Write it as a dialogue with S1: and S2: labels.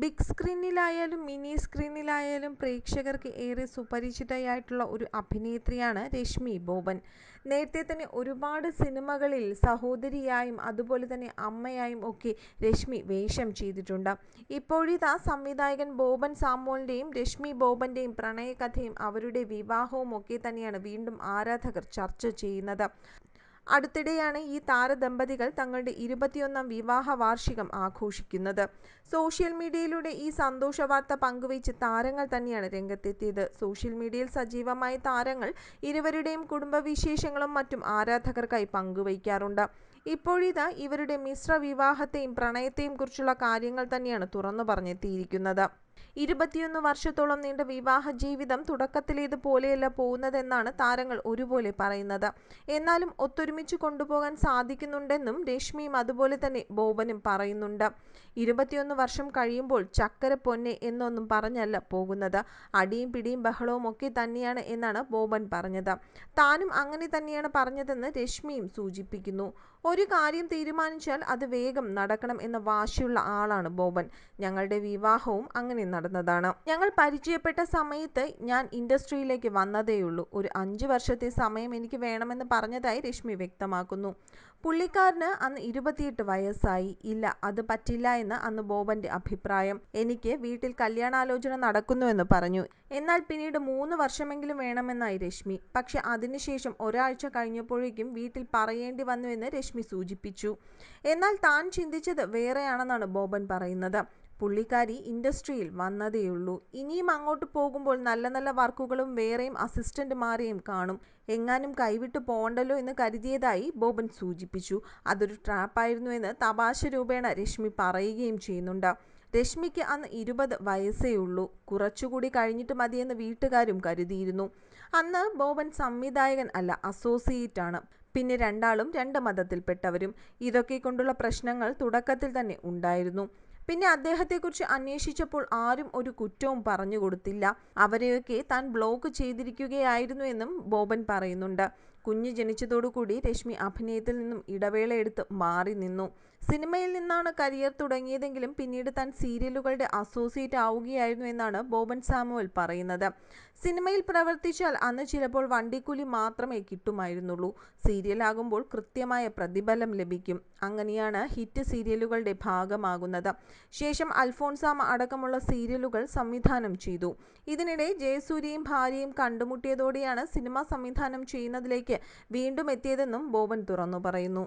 S1: Big സ്ക്രീനിലായാലും mini സ്ക്രീനിലായാലും പ്രേക്ഷകർക്ക് ഏറെ സുപരിചിതയായിട്ടുള്ള ഒരു അഭിനേത്രിയാണ് രശ്മി ബോബൻ. നേരത്തെ തന്നെ ഒരുപാട് സിനിമകളിൽ സഹോദരിയായും അതുപോലെ തന്നെ അമ്മയായും ഒക്കെ രശ്മി വേഷം ചെയ്തിട്ടുണ്ട്. ഇപ്പോഴിതാ സംവിധായകൻ ബോബൻ സാമോളിന്റെയും രശ്മി ബോബന്റെയും പ്രണയകഥയും അവരുടെ വിവാഹവും ഒക്കെ തന്നെയാണ് വീണ്ടും ആരാധകർ ചർച്ച ചെയ്യുന്നത്. അടുത്തിടെയാണ് ഈ താരദമ്പതികൾ തങ്ങളുടെ ഇരുപത്തിയൊന്നാം വിവാഹ വാർഷികം ആഘോഷിക്കുന്നത്. സോഷ്യൽ മീഡിയയിലൂടെ ഈ സന്തോഷ വാർത്ത പങ്കുവച്ച് താരങ്ങൾ തന്നെയാണ് രംഗത്തെത്തിയത്. സോഷ്യൽ മീഡിയയിൽ സജീവമായ താരങ്ങൾ ഇരുവരുടെയും കുടുംബവിശേഷങ്ങളും മറ്റും ആരാധകർക്കായി പങ്കുവയ്ക്കാറുണ്ട്. ഇപ്പോഴിതാ ഇവരുടെ മിശ്ര വിവാഹത്തെയും പ്രണയത്തെയും കുറിച്ചുള്ള കാര്യങ്ങൾ തന്നെയാണ് തുറന്നു പറഞ്ഞെത്തിയിരിക്കുന്നത്. ഇരുപത്തിയൊന്ന് വർഷത്തോളം നീണ്ട വിവാഹ ജീവിതം തുടക്കത്തിലേത് പോലെയല്ല പോകുന്നതെന്നാണ് താരങ്ങൾ ഒരുപോലെ പറയുന്നത്. എന്നാലും ഒത്തൊരുമിച്ച് കൊണ്ടുപോകാൻ സാധിക്കുന്നുണ്ടെന്നും രശ്മിയും അതുപോലെ തന്നെ ബോബനും പറയുന്നുണ്ട്. ഇരുപത്തിയൊന്ന് വർഷം കഴിയുമ്പോൾ ചക്കര പൊന്നെ എന്നൊന്നും പറഞ്ഞല്ല പോകുന്നത്. അടിയും പിടിയും ബഹളവും ഒക്കെ തന്നെയാണ് എന്നാണ് ബോബൻ പറഞ്ഞത്. താനും അങ്ങനെ തന്നെയാണ് പറഞ്ഞതെന്ന് രശ്മിയും സൂചിപ്പിക്കുന്നു. ഒരു കാര്യം തീരുമാനിച്ചാൽ അത് വേഗം നടക്കണം എന്ന വാശിയുള്ള ആളാണ് ബോബൻ. ഞങ്ങളുടെ വിവാഹവും അങ്ങനെ നടന്നതാണ്. ഞങ്ങൾ പരിചയപ്പെട്ട സമയത്ത് ഞാൻ ഇൻഡസ്ട്രിയിലേക്ക് വന്നതേയുള്ളൂ. ഒരു അഞ്ച് വർഷത്തെ സമയം എനിക്ക് വേണമെന്ന് പറഞ്ഞതായി രശ്മി വ്യക്തമാക്കുന്നു. പുള്ളിക്കാരന് അന്ന് ഇരുപത്തിയെട്ട് വയസ്സായി. ഇല്ല അത് പറ്റില്ല എന്ന് അന്ന് ബോബന്റെ അഭിപ്രായം. എനിക്ക് വീട്ടിൽ കല്യാണാലോചന നടക്കുന്നുവെന്ന് പറഞ്ഞു. എന്നാൽ പിന്നീട് മൂന്ന് വർഷമെങ്കിലും വേണമെന്നായി രശ്മി. പക്ഷെ അതിനുശേഷം ഒരാഴ്ച കഴിഞ്ഞപ്പോഴേക്കും വീട്ടിൽ പറയേണ്ടി വന്നുവെന്ന് രശ്മി സൂചിപ്പിച്ചു. എന്നാൽ താൻ ചിന്തിച്ചത് വേറെയാണെന്നാണ് ബോബൻ പറയുന്നത്. പുള്ളിക്കാരി ഇൻഡസ്ട്രിയിൽ വന്നതേയുള്ളൂ. ഇനിയും അങ്ങോട്ട് പോകുമ്പോൾ നല്ല നല്ല വർക്കുകളും വേറെയും അസിസ്റ്റന്റുമാരെയും കാണും. എങ്ങാനും കൈവിട്ടു പോകണ്ടല്ലോ എന്ന് കരുതിയതായി ബോബൻ സൂചിപ്പിച്ചു. അതൊരു ട്രാപ്പായിരുന്നു എന്ന് തമാശ രൂപേണ രശ്മി പറയുകയും ചെയ്യുന്നുണ്ട്. രശ്മിക്ക് അന്ന് ഇരുപത് വയസ്സേ ഉള്ളൂ. കുറച്ചുകൂടി കഴിഞ്ഞിട്ട് മതിയെന്ന് വീട്ടുകാരും കരുതിയിരുന്നു. അന്ന് ബോബൻ സംവിധായകൻ അല്ല അസോസിയേറ്റ് ആണ്. പിന്നെ രണ്ടാളും രണ്ട് മതത്തിൽപ്പെട്ടവരും. ഇതൊക്കെ കൊണ്ടുള്ള പ്രശ്നങ്ങൾ തുടക്കത്തിൽ തന്നെ ഉണ്ടായിരുന്നു. പിന്നെ അദ്ദേഹത്തെക്കുറിച്ച് അന്വേഷിച്ചപ്പോൾ ആരും ഒരു കുറ്റവും പറഞ്ഞു കൊടുത്തില്ല. അവരെയൊക്കെ താൻ ബ്ലോക്ക് ചെയ്തിരിക്കുകയായിരുന്നു എന്നും ബോബൻ പറയുന്നുണ്ട്. കുഞ്ഞ് ജനിച്ചതോടുകൂടി രശ്മി അഭിനയത്തിൽ നിന്നും ഇടവേള എടുത്ത് മാറി നിന്നു. സിനിമയിൽ നിന്നാണ് കരിയർ തുടങ്ങിയതെങ്കിലും പിന്നീട് താൻ സീരിയലുകളുടെ അസോസിയേറ്റ് ആവുകയായിരുന്നു എന്നാണ് ബോബൻ സാമുവൽ പറയുന്നത്. സിനിമയിൽ പ്രവർത്തിച്ചാൽ അന്ന് ചിലപ്പോൾ വണ്ടിക്കൂലി മാത്രമേ കിട്ടുമായിരുന്നുള്ളൂ. സീരിയലാകുമ്പോൾ കൃത്യമായ പ്രതിഫലം ലഭിക്കും. അങ്ങനെയാണ് ഹിറ്റ് സീരിയലുകളുടെ ഭാഗമാകുന്നത്. ശേഷം അൽഫോൺസാമ അടക്കമുള്ള സീരിയലുകൾ സംവിധാനം ചെയ്തു. ഇതിനിടെ ജയസൂര്യയും ഭാര്യയും കണ്ടുമുട്ടിയതോടെയാണ് സിനിമ സംവിധാനം ചെയ്യുന്നതിലേക്ക് വീണ്ടും എത്തിയതെന്നും ബോബൻ തുറന്നു പറയുന്നു